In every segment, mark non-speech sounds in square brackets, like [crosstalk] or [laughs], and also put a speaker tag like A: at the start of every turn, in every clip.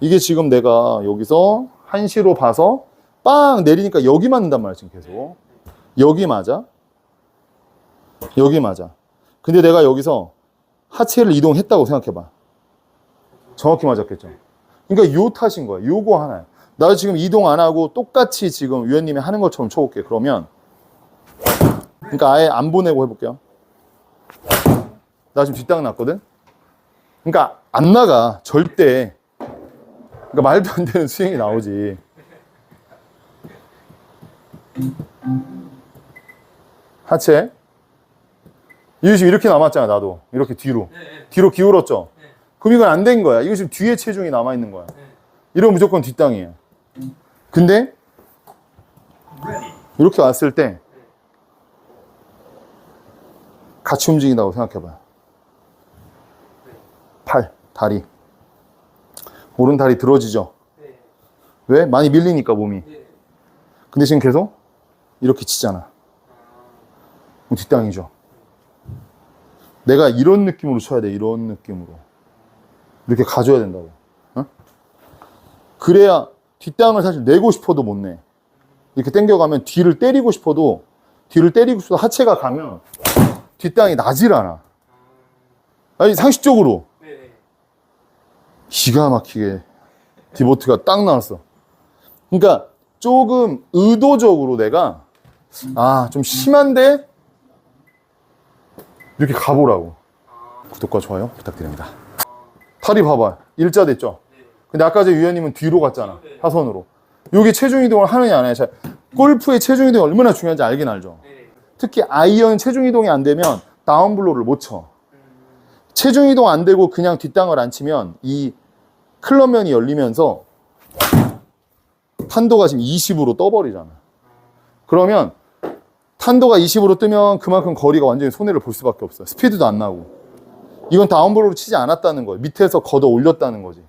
A: 이게 지금 내가 여기서 한시로 봐서 빵 내리니까 여기 맞는단 말이야, 지금 계속. 여기 맞아. 여기 맞아. 근데 내가 여기서 하체를 이동했다고 생각해봐. 정확히 맞았겠죠. 그러니까 요 탓인 거야. 요거 하나야. 나 지금 이동 안 하고 똑같이 지금 위원님이 하는 것처럼 쳐볼게. 그러면 그러니까 아예 안 보내고 해볼게요. 나 지금 뒷땅 났거든. 그러니까 안 나가 절대. 그러니까 말도 안 되는 스윙이 나오지. 하체. 이거 지금 이렇게 남았잖아 나도 이렇게 뒤로 뒤로 기울었죠. 그럼 이건 안 된 거야. 이거 지금 뒤에 체중이 남아 있는 거야. 이러면 무조건 뒷땅이에요. 근데 이렇게 왔을 때 같이 움직인다고 생각해봐요. 팔, 다리. 오른 다리 들어지죠? 왜? 많이 밀리니까 몸이. 근데 지금 계속 이렇게 치잖아. 뒷땅이죠. 내가 이런 느낌으로 쳐야 돼. 이런 느낌으로. 이렇게 가져야 된다고. 어? 그래야 뒷땅을 사실 내고 싶어도 못 내. 이렇게 당겨가면 뒤를 때리고 싶어도 뒤를 때리고 싶어도 하체가 가면 뒷땅이 나질 않아. 아니 상식적으로 기가 막히게 디보트가 딱 나왔어. 그러니까 조금 의도적으로 내가 아 좀 심한데 이렇게 가보라고. 구독과 좋아요 부탁드립니다. 팔이 봐봐 일자 됐죠. 근데 아까 전 위원님은 뒤로 갔잖아 사선으로. 여기 체중 이동을 하느냐 안 하느냐. 자, 골프의 체중 이동이 얼마나 중요한지 알긴 알죠. 특히 아이언 체중 이동이 안 되면 다운블로를 못 쳐. 체중 이동 안 되고 그냥 뒷땅을 안 치면 이 클럽면이 열리면서 탄도가 지금 20으로 떠버리잖아. 그러면 탄도가 20으로 뜨면 그만큼 거리가 완전히 손해를 볼 수밖에 없어. 스피드도 안 나고. 이건 다운블로로 치지 않았다는 거예요. 밑에서 걷어 올렸다는 거지.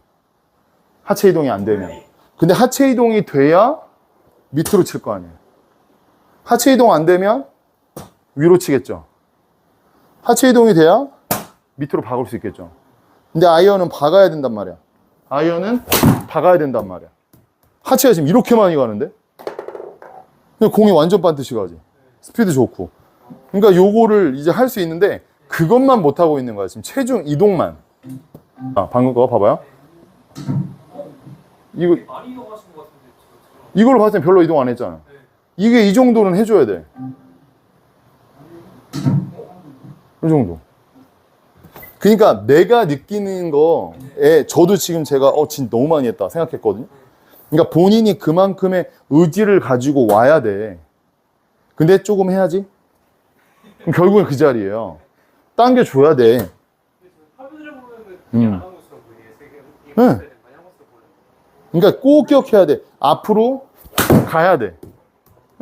A: 하체 이동이 안 되면. 근데 하체 이동이 돼야 밑으로 칠 거 아니에요. 하체 이동 안 되면 위로 치겠죠. 하체 이동이 돼야 밑으로 박을 수 있겠죠. 근데 아이언은 박아야 된단 말이야. 아이언은 박아야 된단 말이야. 하체가 지금 이렇게 많이 가는데? 공이 완전 반드시 가지. 스피드 좋고. 그러니까 요거를 이제 할 수 있는데 그것만 못 하고 있는 거야. 지금 체중 이동만. 아, 방금 거 봐봐요. 이거. 이걸로 봤을 때 별로 이동 안 했잖아. 이게 이 정도는 해줘야 돼. 이 정도. 그러니까 내가 느끼는 거에 저도 지금 제가 어 진짜 너무 많이 했다 생각했거든요. 그러니까 본인이 그만큼의 의지를 가지고 와야 돼. 근데 조금 해야지. 결국엔 그 자리예요. 당겨 줘야 돼.
B: 화면을 보면은
A: 음. 네. 그러니까 꼭 기억해야 돼. 앞으로 가야 돼.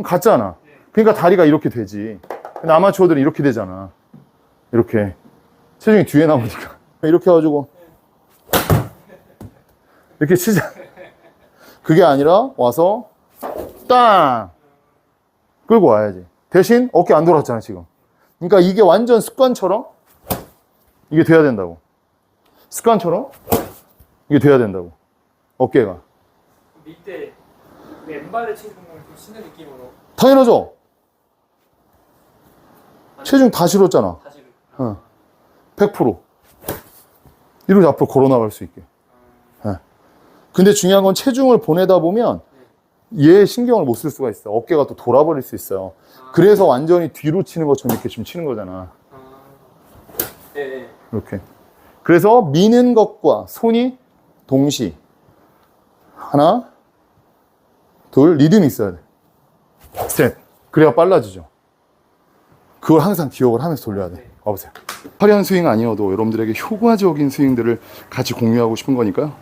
A: 갔잖아. 그러니까 다리가 이렇게 되지. 근데 아마추어들은 이렇게 되잖아. 이렇게. 체중이 뒤에 남으니까. [laughs] 이렇게 해가지고. 이렇게 치자. 그게 아니라 와서 땅! 끌고 와야지. 대신 어깨 안 돌았잖아, 지금. 그러니까 이게 완전 습관처럼 이게 돼야 된다고. 습관처럼 이게 돼야 된다고. 어깨가.
B: 밑에 왼발을 치는 걸좀 치는 느낌으로
A: 당연하죠. 체중 다 실었잖아.
B: 다시
A: 어. 100%. 이렇게 앞으로 걸어 나갈 수 있게. 예. 근데 중요한 건 체중을 보내다 보면 얘 신경을 못 쓸 수가 있어. 어깨가 또 돌아버릴 수 있어요. 그래서 완전히 뒤로 치는 것처럼 이렇게 지금 치는 거잖아.
B: 아, 네, 네.
A: 이렇게. 그래서 미는 것과 손이 동시. 하나, 둘, 리듬이 있어야 돼. 셋. 그래야 빨라지죠. 그걸 항상 기억을 하면서 돌려야 돼. 와보세요. 화려한 스윙 아니어도 여러분들에게 효과적인 스윙들을 같이 공유하고 싶은 거니까요.